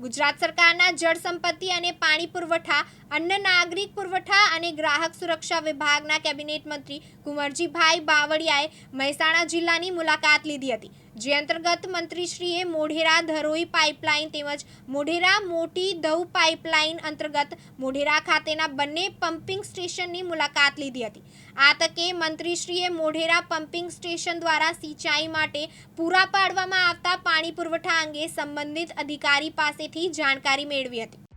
ગુજરાત સરકારના જળ સંપત્તિ અને પાણી પુરવઠા, અન્ન નાગરિક પુરવઠા અને ગ્રાહક સુરક્ષા વિભાગના કેબિનેટ મંત્રી કુંવરજીભાઈ બાવળિયાએ મહેસાણા જિલ્લાની મુલાકાત લીધી હતી. જે અંતર્ગત મંત્રીશ્રીએ મોઢેરા ધરોઈ પાઇપલાઇન તેમજ મોઢેરા મોટી દવ પાઇપલાઇન અંતર્ગત મોઢેરા ખાતેના બંને પમ્પિંગ સ્ટેશનની મુલાકાત લીધી હતી. આ તકે મંત્રીશ્રીએ મોઢેરા પમ્પિંગ સ્ટેશન દ્વારા સિંચાઈ માટે પૂરા પાડવામાં આવતા પાણી પુરવઠા અંગે સંબંધિત અધિકારી પાસેથી જાણકારી મેળવી હતી.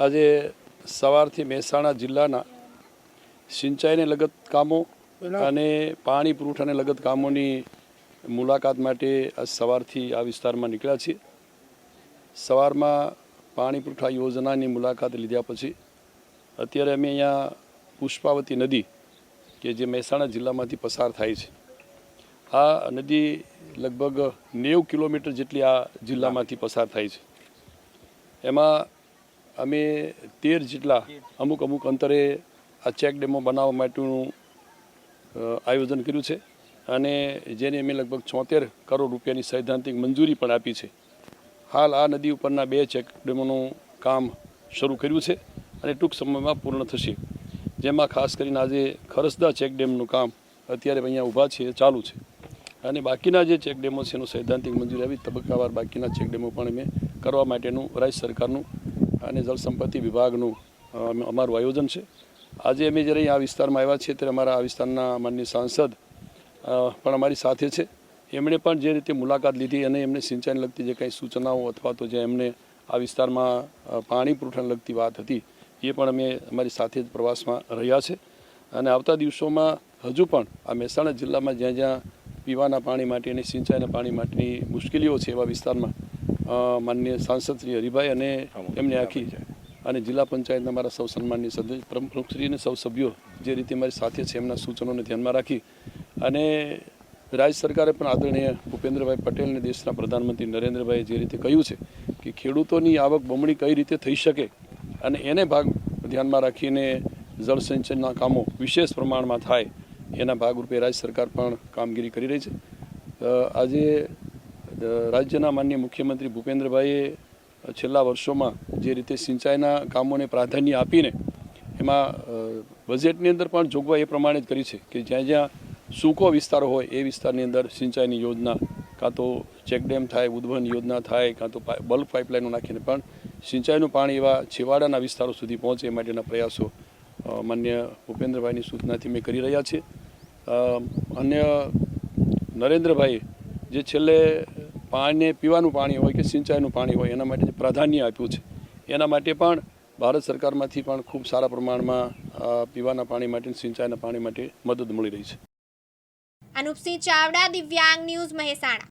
આજે સવારથી મહેસાણા જિલ્લાના સિંચાઈને લગત કામો અને પાણી પુરવઠાને લગત કામોની મુલાકાત માટે આજ સવારથી આ વિસ્તારમાં નીકળ્યા છીએ. સવારમાં પાણી પુરવઠા યોજનાની મુલાકાત લીધા પછી અત્યારે અમે અહીંયા પુષ્પાવતી નદી કે જે મહેસાણા જિલ્લામાંથી પસાર થાય છે. આ નદી લગભગ નેવું કિલોમીટર જેટલી આ જિલ્લામાંથી પસાર થાય છે. એમાં અમે તેર જેટલા અમુક અમુક અંતરે આ ચેક ડેમો બનાવવા માટેનું આયોજન કર્યું છે અને જેને અમે લગભગ છોતેર કરોડ રૂપિયાની સૈદ્ધાંતિક મંજૂરી પણ આપી છે. હાલ આ નદી ઉપરના બે ચેક ડેમોનું કામ શરૂ કર્યું છે અને ટૂંક સમયમાં પૂર્ણ થશે. જેમાં ખાસ કરીને આજે ખરસદા ચેક ડેમનું કામ અત્યારે અહીંયા ઊભા છે, ચાલુ છે. અને બાકીના જે ચેક ડેમો છે એનું સૈદ્ધાંતિક મંજૂરી આવી તબક્કાવાર બાકીના ચેક ડેમો પણ અમે કરવા માટેનું રાજ્ય સરકારનું અને જળસંપત્તિ વિભાગનું અમારું આયોજન છે. આજે અમે જ્યારે આ વિસ્તારમાં આવ્યા છીએ ત્યારે અમારા આ વિસ્તારના માનનીય સાંસદ પણ અમારી સાથે છે. એમણે પણ જે રીતે મુલાકાત લીધી અને એમને સિંચાઈને લગતી જે કંઈ સૂચનાઓ અથવા તો જે એમને આ વિસ્તારમાં પાણી પુરવઠાને લગતી વાત હતી, એ પણ અમે અમારી સાથે જ પ્રવાસમાં રહ્યા છે. અને આવતા દિવસોમાં હજુ પણ આ મહેસાણા જિલ્લામાં જ્યાં જ્યાં પીવાના પાણી માટે અને સિંચાઈના પાણી માટેની મુશ્કેલીઓ છે એવા વિસ્તારમાં માનનીય સાંસદ શ્રી હરિભાઈ અને એમને આખી અને જિલ્લા પંચાયતના મારા સૌ સન્માનની સદસ્ય પ્રમુખશ્રી અને સૌ સભ્યો જે રીતે મારી સાથે છે એમના સૂચનોને ધ્યાનમાં રાખી અને રાજ્ય સરકારે પણ આદરણીય ભૂપેન્દ્રભાઈ પટેલને દેશના પ્રધાનમંત્રી નરેન્દ્રભાઈ જે રીતે કહ્યું છે કે ખેડૂતોની આવક બમણી કઈ રીતે થઈ શકે અને એને ભાગ ધ્યાનમાં રાખીને જળ સિંચનના કામો વિશેષ પ્રમાણમાં થાય એના ભાગરૂપે રાજ્ય સરકાર પણ કામગીરી કરી રહી છે. આજે રાજ્યના માન્ય મુખ્યમંત્રી ભૂપેન્દ્રભાઈએ છેલ્લા વર્ષોમાં જે રીતે સિંચાઈના કામોને પ્રાધાન્ય આપીને એમાં બજેટની અંદર પણ જોગવાઈ એ પ્રમાણે જ કરી છે કે જ્યાં જ્યાં સૂકો વિસ્તારો હોય એ વિસ્તારની અંદર સિંચાઈની યોજના કાં તો ચેકડેમ થાય ઉદ્વહન યોજના થાય, કાં તો બલ્ક પાઇપલાઇનો નાખીને પણ સિંચાઈનું પાણી એવા છેવાડાના વિસ્તારો સુધી પહોંચે એ માટેના પ્રયાસો માન્ય ભૂપેન્દ્રભાઈની સૂચનાથી મેં કરી રહ્યા છે. અન્ય નરેન્દ્રભાઈ જે છેલ્લે પાણીને પીવાનું પાણી હોય કે સિંચાઈનું પાણી હોય એના માટે પ્રાધાન્ય આપ્યું છે, એના માટે પણ ભારત સરકારમાંથી પણ ખૂબ સારા પ્રમાણમાં પીવાના પાણી માટે સિંચાઈના પાણી માટે મદદ મળી રહી છે. અનુપસિંહ ચાવડા, દિવ્યાંગ ન્યૂઝ મહેસાણા.